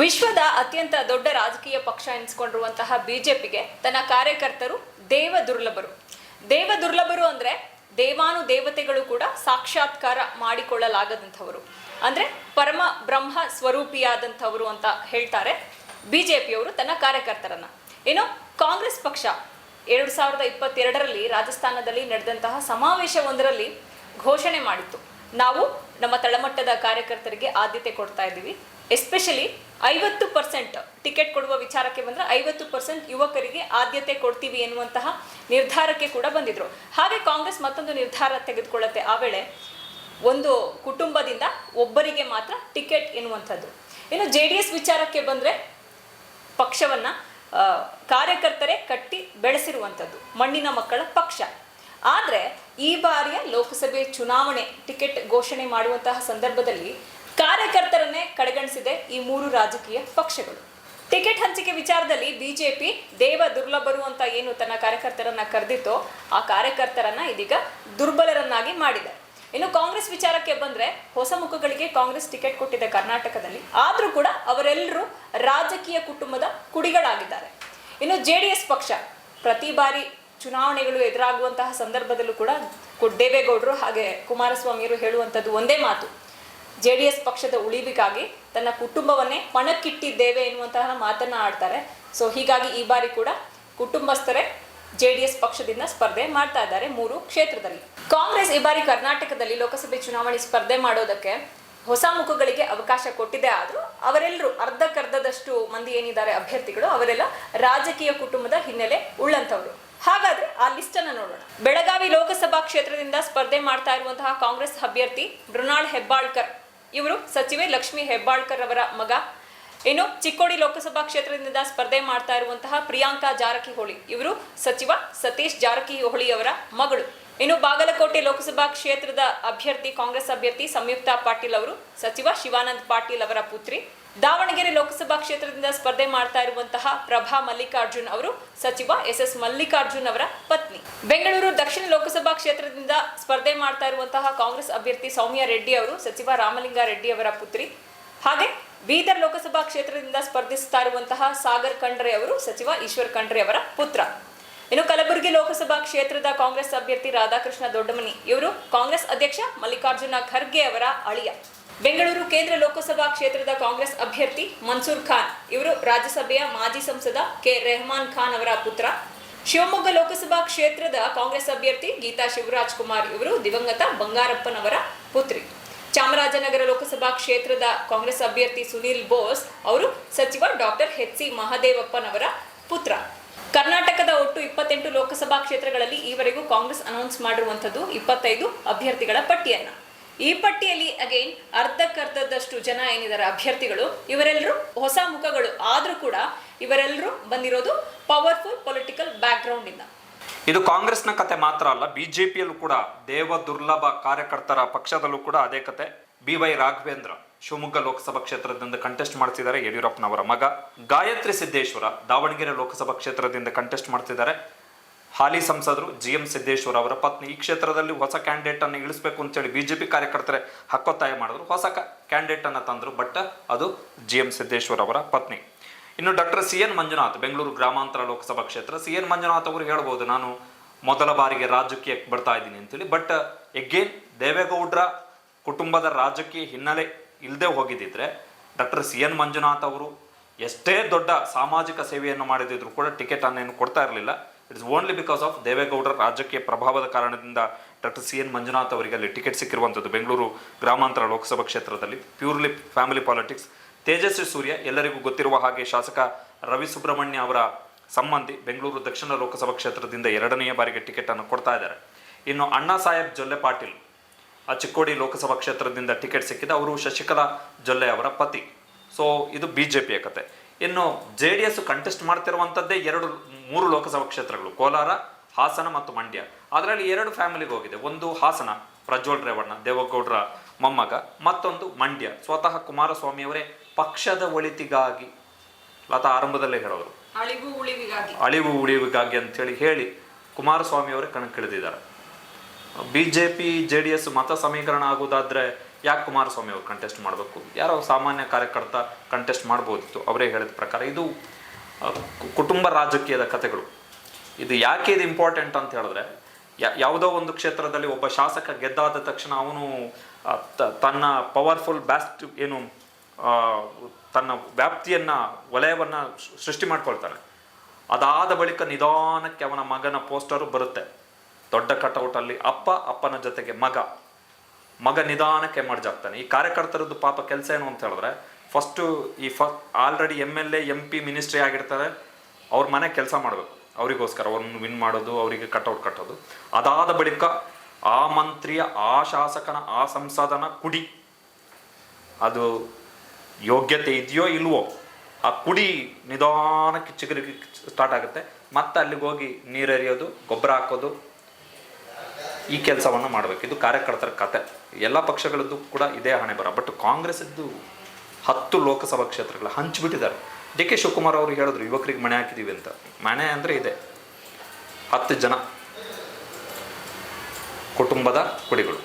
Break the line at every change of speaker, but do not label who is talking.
ವಿಶ್ವದ ಅತ್ಯಂತ ದೊಡ್ಡ ರಾಜಕೀಯ ಪಕ್ಷ ಎನಿಸ್ಕೊಂಡಿರುವಂತಹ ಬಿಜೆಪಿಗೆ ತನ್ನ ಕಾರ್ಯಕರ್ತರು ದೇವ ದುರ್ಲಭರು. ದೇವ ದುರ್ಲಭರು ಅಂದ್ರೆ ದೇವಾನು ದೇವತೆಗಳು ಕೂಡ ಸಾಕ್ಷಾತ್ಕಾರ ಮಾಡಿಕೊಳ್ಳಲಾಗದಂಥವರು. ಅಂದ್ರೆ ಪರಮ ಬ್ರಹ್ಮ ಸ್ವರೂಪಿಯಾದಂಥವರು ಅಂತ ಹೇಳ್ತಾರೆ ಬಿಜೆಪಿಯವರು ತನ್ನ ಕಾರ್ಯಕರ್ತರನ್ನ. ಏನು ಕಾಂಗ್ರೆಸ್ ಪಕ್ಷ ಎರಡು ಸಾವಿರದ ಇಪ್ಪತ್ತೆರಡರಲ್ಲಿ ರಾಜಸ್ಥಾನದಲ್ಲಿ ನಡೆದಂತಹ ಸಮಾವೇಶವೊಂದರಲ್ಲಿ ಘೋಷಣೆ ಮಾಡಿತ್ತು. ನಾವು ನಮ್ಮ ತಳಮಟ್ಟದ ಕಾರ್ಯಕರ್ತರಿಗೆ ಆದ್ಯತೆ ಕೊಡ್ತಾ ಇದ್ದೀವಿ. ಎಸ್ಪೆಷಲಿ ಐವತ್ತು ಪರ್ಸೆಂಟ್ ಟಿಕೆಟ್ ಕೊಡುವ ವಿಚಾರಕ್ಕೆ ಬಂದರೆ ಐವತ್ತು ಪರ್ಸೆಂಟ್ ಯುವಕರಿಗೆ ಆದ್ಯತೆ ಕೊಡ್ತೀವಿ ಎನ್ನುವಂತಹ ನಿರ್ಧಾರಕ್ಕೆ ಕೂಡ ಬಂದಿದ್ರು. ಹಾಗೆ ಕಾಂಗ್ರೆಸ್ ಮತ್ತೊಂದು ನಿರ್ಧಾರ ತೆಗೆದುಕೊಳ್ಳುತ್ತೆ. ಆ ವೇಳೆ ಒಂದು ಕುಟುಂಬದಿಂದ ಒಬ್ಬರಿಗೆ ಮಾತ್ರ ಟಿಕೆಟ್ ಎನ್ನುವಂಥದ್ದು. ಇನ್ನು ಜೆ ಡಿ ಎಸ್ ವಿಚಾರಕ್ಕೆ ಬಂದರೆ ಪಕ್ಷವನ್ನು ಕಾರ್ಯಕರ್ತರೇ ಕಟ್ಟಿ ಬೆಳೆಸಿರುವಂಥದ್ದು. ಮಣ್ಣಿನ ಮಕ್ಕಳ ಪಕ್ಷ. ಆದರೆ ಈ ಬಾರಿಯ ಲೋಕಸಭೆ ಚುನಾವಣೆ ಟಿಕೆಟ್ ಘೋಷಣೆ ಮಾಡುವಂತಹ ಸಂದರ್ಭದಲ್ಲಿ ಕಾರ್ಯಕರ್ತರನ್ನೇ ಕಡೆಗಣಿಸಿದೆ ಈ ಮೂರು ರಾಜಕೀಯ ಪಕ್ಷಗಳು. ಟಿಕೆಟ್ ಹಂಚಿಕೆ ವಿಚಾರದಲ್ಲಿ ಬಿಜೆಪಿ ದೇವ ದುರ್ಲಭರು ಅಂತ ಏನು ತನ್ನ ಕಾರ್ಯಕರ್ತರನ್ನ ಕರೆದಿತ್ತೋ ಆ ಕಾರ್ಯಕರ್ತರನ್ನ ಇದೀಗ ದುರ್ಬಲರನ್ನಾಗಿ ಮಾಡಿದೆ. ಇನ್ನು ಕಾಂಗ್ರೆಸ್ ವಿಚಾರಕ್ಕೆ ಬಂದ್ರೆ ಹೊಸ ಮುಖಗಳಿಗೆ ಕಾಂಗ್ರೆಸ್ ಟಿಕೆಟ್ ಕೊಟ್ಟಿದೆ ಕರ್ನಾಟಕದಲ್ಲಿ. ಆದ್ರೂ ಕೂಡ ಅವರೆಲ್ಲರೂ ರಾಜಕೀಯ ಕುಟುಂಬದ ಕುಡಿಗಳಾಗಿದ್ದಾರೆ. ಇನ್ನು ಜೆ ಪಕ್ಷ ಪ್ರತಿ ಬಾರಿ ಚುನಾವಣೆಗಳು ಎದುರಾಗುವಂತಹ ಸಂದರ್ಭದಲ್ಲೂ ಕೂಡ ದೇವೇಗೌಡರು ಹಾಗೆ ಕುಮಾರಸ್ವಾಮಿಯವರು ಹೇಳುವಂಥದ್ದು ಒಂದೇ ಮಾತು. ಜೆ ಪಕ್ಷದ ಉಳಿವಿಗಾಗಿ ತನ್ನ ಕುಟುಂಬವನ್ನೇ ಪಣಕ್ಕಿಟ್ಟಿದ್ದೇವೆ ಎನ್ನುವಂತಹ ಮಾತನ್ನ ಆಡ್ತಾರೆ. ಸೊ ಹೀಗಾಗಿ ಈ ಬಾರಿ ಕೂಡ ಕುಟುಂಬಸ್ಥರೇ ಜೆ ಡಿ ಎಸ್ ಪಕ್ಷದಿಂದ ಸ್ಪರ್ಧೆ ಮಾಡ್ತಾ ಇದ್ದಾರೆ ಮೂರು ಕ್ಷೇತ್ರದಲ್ಲಿ. ಕಾಂಗ್ರೆಸ್ ಈ ಬಾರಿ ಕರ್ನಾಟಕದಲ್ಲಿ ಲೋಕಸಭೆ ಚುನಾವಣೆ ಸ್ಪರ್ಧೆ ಮಾಡೋದಕ್ಕೆ ಹೊಸ ಮುಖಗಳಿಗೆ ಅವಕಾಶ ಕೊಟ್ಟಿದೆ. ಆದರೂ ಅವರೆಲ್ಲರೂ ಅರ್ಧಕ್ಕರ್ಧದಷ್ಟು ಮಂದಿ ಏನಿದ್ದಾರೆ ಅಭ್ಯರ್ಥಿಗಳು, ಅವರೆಲ್ಲ ರಾಜಕೀಯ ಕುಟುಂಬದ ಹಿನ್ನೆಲೆ ಉಳ್ಳಂಥವ್ರು. ಹಾಗಾದ್ರೆ ಆ ಲಿಸ್ಟ್ ಅನ್ನ ನೋಡೋಣ. ಬೆಳಗಾವಿ ಲೋಕಸಭಾ ಕ್ಷೇತ್ರದಿಂದ ಸ್ಪರ್ಧೆ ಮಾಡ್ತಾ ಇರುವಂತಹ ಕಾಂಗ್ರೆಸ್ ಅಭ್ಯರ್ಥಿ ಮೃಣಾಳ್ ಹೆಬ್ಬಾಳ್ಕರ್. ಇವರು ಸಚಿವೆ ಲಕ್ಷ್ಮಿ ಹೆಬ್ಬಾಳ್ಕರ್ ಅವರ ಮಗ. ಇನ್ನು ಚಿಕ್ಕೋಡಿ ಲೋಕಸಭಾ ಕ್ಷೇತ್ರದಿಂದ ಸ್ಪರ್ಧೆ ಮಾಡ್ತಾ ಇರುವಂತಹ ಪ್ರಿಯಾಂಕಾ ಜಾರಕಿಹೊಳಿ. ಇವರು ಸಚಿವ ಸತೀಶ್ ಜಾರಕಿಹೊಳಿ ಅವರ ಮಗಳು. ಇನ್ನು ಬಾಗಲಕೋಟೆ ಲೋಕಸಭಾ ಕ್ಷೇತ್ರದ ಅಭ್ಯರ್ಥಿ ಕಾಂಗ್ರೆಸ್ ಅಭ್ಯರ್ಥಿ ಸಂಯುಕ್ತಾ ಪಾಟೀಲ್ ಅವರು, ಸಚಿವ ಶಿವಾನಂದ್ ಪಾಟೀಲ್ ಅವರ ಪುತ್ರಿ. ದಾವಣಗೆರೆ ಲೋಕಸಭಾ ಕ್ಷೇತ್ರದಿಂದ ಸ್ಪರ್ಧೆ ಮಾಡ್ತಾ ಇರುವಂತಹ ಪ್ರಭಾ ಮಲ್ಲಿಕಾರ್ಜುನ್ ಅವರು ಸಚಿವ ಎಸ್ ಎಸ್ ಮಲ್ಲಿಕಾರ್ಜುನ್ ಅವರ ಪತ್ನಿ. ಬೆಂಗಳೂರು ದಕ್ಷಿಣ ಲೋಕಸಭಾ ಕ್ಷೇತ್ರದಿಂದ ಸ್ಪರ್ಧೆ ಮಾಡ್ತಾ ಇರುವಂತಹ ಕಾಂಗ್ರೆಸ್ ಅಭ್ಯರ್ಥಿ ಸೌಮ್ಯ ರೆಡ್ಡಿ ಅವರು ಸಚಿವ ರಾಮಲಿಂಗ ರೆಡ್ಡಿ ಅವರ ಪುತ್ರಿ. ಹಾಗೆ ಬೀದರ್ ಲೋಕಸಭಾ ಕ್ಷೇತ್ರದಿಂದ ಸ್ಪರ್ಧಿಸ್ತಾ ಇರುವಂತಹ ಸಾಗರ್ ಖಂಡ್ರೆ ಅವರು ಸಚಿವ ಈಶ್ವರ್ ಖಂಡ್ರೆ ಅವರ ಪುತ್ರ. ಇನ್ನು ಕಲಬುರಗಿ ಲೋಕಸಭಾ ಕ್ಷೇತ್ರದ ಕಾಂಗ್ರೆಸ್ ಅಭ್ಯರ್ಥಿ ರಾಧಾಕೃಷ್ಣ ದೊಡ್ಡಮನಿ ಇವರು ಕಾಂಗ್ರೆಸ್ ಅಧ್ಯಕ್ಷ ಮಲ್ಲಿಕಾರ್ಜುನ ಖರ್ಗೆ ಅವರ ಅಳಿಯ. ಬೆಂಗಳೂರು ಕೇಂದ್ರ ಲೋಕಸಭಾ ಕ್ಷೇತ್ರದ ಕಾಂಗ್ರೆಸ್ ಅಭ್ಯರ್ಥಿ ಮನ್ಸೂರ್ ಖಾನ್, ಇವರು ರಾಜ್ಯಸಭೆಯ ಮಾಜಿ ಸಂಸದ ಕೆ. ರೆಹಮಾನ್ ಖಾನ್ ಅವರ ಪುತ್ರ. ಶಿವಮೊಗ್ಗ ಲೋಕಸಭಾ ಕ್ಷೇತ್ರದ ಕಾಂಗ್ರೆಸ್ ಅಭ್ಯರ್ಥಿ ಗೀತಾ ಶಿವರಾಜ್ ಕುಮಾರ್ ಇವರು ದಿವಂಗತ ಬಂಗಾರಪ್ಪನವರ ಪುತ್ರಿ. ಚಾಮರಾಜನಗರ ಲೋಕಸಭಾ ಕ್ಷೇತ್ರದ ಕಾಂಗ್ರೆಸ್ ಅಭ್ಯರ್ಥಿ ಸುನೀಲ್ ಬೋಸ್ ಅವರು ಸಚಿವ ಡಾಕ್ಟರ್ ಎಚ್. ಸಿ. ಮಹದೇವಪ್ಪನವರ ಪುತ್ರ. ಕರ್ನಾಟಕದ ಒಟ್ಟು ಇಪ್ಪತ್ತೆಂಟು ಲೋಕಸಭಾ ಕ್ಷೇತ್ರಗಳಲ್ಲಿ ಈವರೆಗೂ ಕಾಂಗ್ರೆಸ್ ಅನೌನ್ಸ್ ಮಾಡಿರುವಂಥದ್ದು ಇಪ್ಪತ್ತೈದು ಅಭ್ಯರ್ಥಿಗಳ ಪಟ್ಟಿಯನ್ನ. ಈ ಪಟ್ಟಿಯಲ್ಲಿ ಅಗೈನ್ ಅರ್ಧಕ್ಕರ್ಧದಷ್ಟು ಜನ ಏನಿದ್ದಾರೆ, ಅಭ್ಯರ್ಥಿಗಳು, ಇವರೆಲ್ಲರೂ ಹೊಸ ಮುಖಗಳು ಆದರೂ ಕೂಡ ಇವರೆಲ್ಲರೂ ಬಂದಿರೋದು ಪವರ್ಫುಲ್ ಪೊಲಿಟಿಕಲ್ ಬ್ಯಾಕ್ಗ್ರೌಂಡ್ ಇಂದ.
ಇದು ಕಾಂಗ್ರೆಸ್ನ ಕತೆ ಮಾತ್ರ ಅಲ್ಲ, ಬಿಜೆಪಿಯಲ್ಲೂ ಕೂಡ ದೇವ ದುರ್ಲಭ ಕಾರ್ಯಕರ್ತರ ಪಕ್ಷದಲ್ಲೂ ಕೂಡ ಅದೇ ಕತೆ. ಬಿ ವೈ ರಾಘವೇಂದ್ರ ಶಿವಮೊಗ್ಗ ಲೋಕಸಭಾ ಕ್ಷೇತ್ರದಿಂದ ಕಂಟೆಸ್ಟ್ ಮಾಡ್ತಿದ್ದಾರೆ ಯಡಿಯೂರಪ್ಪನವರ ಮಗ. ಗಾಯತ್ರಿ ಸಿದ್ದೇಶ್ವರ ದಾವಣಗೆರೆ ಲೋಕಸಭಾ ಕ್ಷೇತ್ರದಿಂದ ಕಂಟೆಸ್ಟ್ ಮಾಡ್ತಿದ್ದಾರೆ. ಹಾಲಿ ಸಂಸದರು ಜಿ ಎಂ ಸಿದ್ದೇಶ್ವರ ಅವರ ಪತ್ನಿ ಈ ಕ್ಷೇತ್ರದಲ್ಲಿ ಹೊಸ ಕ್ಯಾಂಡಿಡೇಟ್ ಅನ್ನು ಇಳಿಸಬೇಕು ಅಂತೇಳಿ ಬಿಜೆಪಿ ಕಾರ್ಯಕರ್ತರೆ ಹಕ್ಕೊತ್ತಾಯ ಮಾಡಿದ್ರು. ಹೊಸ ಕ್ಯಾಂಡಿಡೇಟ್ ಅನ್ನು ತಂದ್ರು ಬಟ್ ಅದು ಜಿ ಎಂ ಸಿದ್ದೇಶ್ವರ ಅವರ ಪತ್ನಿ. ಇನ್ನು doctor C N Manjunath, Bengaluru ಗ್ರಾಮಾಂತರ ಲೋಕಸಭಾ ಕ್ಷೇತ್ರ. ಸಿ ಎನ್ ಮಂಜುನಾಥ್ ಅವರು ಹೇಳ್ಬೋದು, ನಾನು ಮೊದಲ ಬಾರಿಗೆ ರಾಜಕೀಯಕ್ಕೆ ಬರ್ತಾ ಇದ್ದೀನಿ ಅಂತೇಳಿ ಬಟ್ ಎಗೇನ್ ದೇವೇಗೌಡರ ಕುಟುಂಬದ ರಾಜಕೀಯ ಹಿನ್ನೆಲೆ ಇಲ್ಲದೆ ಹೋಗಿದ್ದಿದ್ರೆ ಡಾಕ್ಟರ್ ಸಿ ಎನ್ ಮಂಜುನಾಥ್ ಅವರು ಎಷ್ಟೇ ದೊಡ್ಡ ಸಾಮಾಜಿಕ ಸೇವೆಯನ್ನು ಮಾಡಿದ್ರು ಕೂಡ ಟಿಕೆಟ್ ಅನ್ನೇನು ಕೊಡ್ತಾ ಇರಲಿಲ್ಲ. ಇಟ್ಸ್ ಓನ್ಲಿ ಬಿಕಾಸ್ ಆಫ್ ದೇವೇಗೌಡರ ರಾಜಕೀಯ ಪ್ರಭಾವದ ಕಾರಣದಿಂದ ಡಾಕ್ಟರ್ ಸಿ ಎನ್ ಮಂಜುನಾಥ್ ಅವರಿಗೆ ಅಲ್ಲಿ ಟಿಕೆಟ್ ಸಿಕ್ಕಿರುವಂಥದ್ದು ಬೆಂಗಳೂರು ಗ್ರಾಮಾಂತರ ಲೋಕಸಭಾ ಕ್ಷೇತ್ರದಲ್ಲಿ. Purely family politics Tejasvi Surya ಎಲ್ಲರಿಗೂ ಗೊತ್ತಿರುವ ಹಾಗೆ ಶಾಸಕ ರವಿ ಸುಬ್ರಹ್ಮಣ್ಯ ಅವರ ಸಂಬಂಧಿ ಬೆಂಗಳೂರು ದಕ್ಷಿಣ ಲೋಕಸಭಾ ಕ್ಷೇತ್ರದಿಂದ ಎರಡನೆಯ ಬಾರಿಗೆ ಟಿಕೆಟ್ ಅನ್ನು ಕೊಡ್ತಾ ಇದ್ದಾರೆ. ಇನ್ನು ಅಣ್ಣಾ ಸಾಹೇಬ್ ಜೊಲ್ಲೆ ಪಾಟೀಲ್, ಆ ಚಿಕ್ಕೋಡಿ ಲೋಕಸಭಾ ಕ್ಷೇತ್ರದಿಂದ ಟಿಕೆಟ್ ಸಿಕ್ಕಿದ ಅವರು ಶಶಿಕಲಾ ಜೊಲ್ಲೆ ಅವರ ಪತಿ. ಸೊ ಇದು ಬಿಜೆಪಿಯ ಕತೆ ಇನ್ನು ಜೆ ಡಿ ಎಸ್ ಕಂಟೆಸ್ಟ್ ಮಾಡ್ತಿರುವಂಥದ್ದೇ ಎರಡು ಮೂರು ಲೋಕಸಭಾ ಕ್ಷೇತ್ರಗಳು ಕೋಲಾರ ಹಾಸನ ಮತ್ತು ಮಂಡ್ಯ. ಅದರಲ್ಲಿ ಎರಡು ಫ್ಯಾಮಿಲಿಗೆ ಹೋಗಿದೆ. ಒಂದು ಹಾಸನ ಪ್ರಜ್ವಲ್ ರೇವಣ್ಣ ದೇವೇಗೌಡರ ಮೊಮ್ಮಗ. ಮತ್ತೊಂದು ಮಂಡ್ಯ. ಸ್ವತಃ ಕುಮಾರಸ್ವಾಮಿ ಅವರೇ ಪಕ್ಷದ ಒಳಿತಿಗಾಗಿ. ಲತಾ ಆರಂಭದಲ್ಲೇ ಹೇಳೋರು.
ಅಳಿವು ಉಳಿವಿಗಾಗಿ.
ಅಳಿವು ಉಳಿವಿಗಾಗಿ ಅಂತೇಳಿ ಹೇಳಿ ಕುಮಾರಸ್ವಾಮಿ ಅವರೇ ಕಣಕ್ಕಿಳಿದಿದ್ದಾರೆ. B J P J D S ಮತ ಸಮೀಕರಣ ಆಗೋದಾದ್ರೆ ಯಾಕೆ ಕುಮಾರಸ್ವಾಮಿ ಅವರು ಕಂಟೆಸ್ಟ್ ಮಾಡಬೇಕು? ಯಾರೋ ಸಾಮಾನ್ಯ ಕಾರ್ಯಕರ್ತ ಕಂಟೆಸ್ಟ್ ಮಾಡ್ಬೋದಿತ್ತು. ಅವರೇ ಹೇಳಿದ ಪ್ರಕಾರ ಇದು ಕುಟುಂಬ ರಾಜಕೀಯದ ಕಥೆಗಳು. ಇದು ಯಾಕೆ ಇದು ಇಂಪಾರ್ಟೆಂಟ್ ಅಂತ ಹೇಳಿದ್ರೆ ಯಾವುದೋ ಒಂದು ಕ್ಷೇತ್ರದಲ್ಲಿ ಒಬ್ಬ ಶಾಸಕ ಗೆದ್ದಾದ ತಕ್ಷಣ ಅವನು ತನ್ನ ಪವರ್ಫುಲ್ ಬ್ಯಾಸ್ಟ್ ಏನು ತನ್ನ ವ್ಯಾಪ್ತಿಯನ್ನು, ವಲಯವನ್ನು ಸೃಷ್ಟಿ ಮಾಡ್ಕೊಳ್ತಾನೆ. ಅದಾದ ಬಳಿಕ ನಿಧಾನಕ್ಕೆ ಅವನ ಮಗನ ಪೋಸ್ಟರು ಬರುತ್ತೆ. ದೊಡ್ಡ ಕಟೌಟಲ್ಲಿ ಅಪ್ಪ, ಅಪ್ಪನ ಜೊತೆಗೆ ಮಗ. ಮಗ ನಿಧಾನಕ್ಕೆ ಮರ್ಜ್ ಆಗ್ತಾನೆ. ಈ ಕಾರ್ಯಕರ್ತರದ್ದು ಪಾಪ ಕೆಲಸ ಏನು ಅಂತ ಹೇಳಿದ್ರೆ ಫಸ್ಟು ಈ ಫ already M L A M P ministry ಆಗಿರ್ತಾರೆ, ಅವ್ರ ಮನೆ ಕೆಲಸ ಮಾಡಬೇಕು. ಅವರಿಗೋಸ್ಕರ, ಅವ್ರನ್ನ ವಿನ್ ಮಾಡೋದು, ಅವರಿಗೆ ಕಟೌಟ್ ಕಟ್ಟೋದು. ಅದಾದ ಬಳಿಕ ಆ ಮಂತ್ರಿಯ, ಆ ಶಾಸಕನ, ಆ ಸಂಸದನ ಕುಡಿ. ಅದು ಯೋಗ್ಯತೆ ಇದೆಯೋ ಇಲ್ವೋ, ಆ ಕುಡಿ ನಿಧಾನಕ್ಕೆ ಚಿಗುರಿಗೆ ಸ್ಟಾರ್ಟ್ ಆಗುತ್ತೆ. ಮತ್ತೆ ಅಲ್ಲಿಗೆ ಹೋಗಿ ನೀರೆರಿಯೋದು, ಗೊಬ್ಬರ ಹಾಕೋದು ಈ ಕೆಲಸವನ್ನು ಮಾಡಬೇಕು. ಇದು ಕಾರ್ಯಕರ್ತರ ಕತೆ. ಎಲ್ಲ ಪಕ್ಷಗಳದ್ದು ಕೂಡ ಇದೇ ಹಣೆ ಬರ ಬಟ್ ಕಾಂಗ್ರೆಸ್ದ್ದು ಹತ್ತು ಲೋಕಸಭಾ ಕ್ಷೇತ್ರಗಳ ಹಂಚಿಬಿಟ್ಟಿದ್ದಾರೆ ಡಿ ಕೆ ಶಿವಕುಮಾರ್ ಅವರು ಹೇಳಿದ್ರು, ಯುವಕರಿಗೆ ಮನೆ ಹಾಕಿದ್ದೀವಿ ಅಂತ. ಮನೆ ಅಂದರೆ ಇದೆ. ಹತ್ತು ಜನ ಕುಟುಂಬದ ಕುಡಿಗಳು.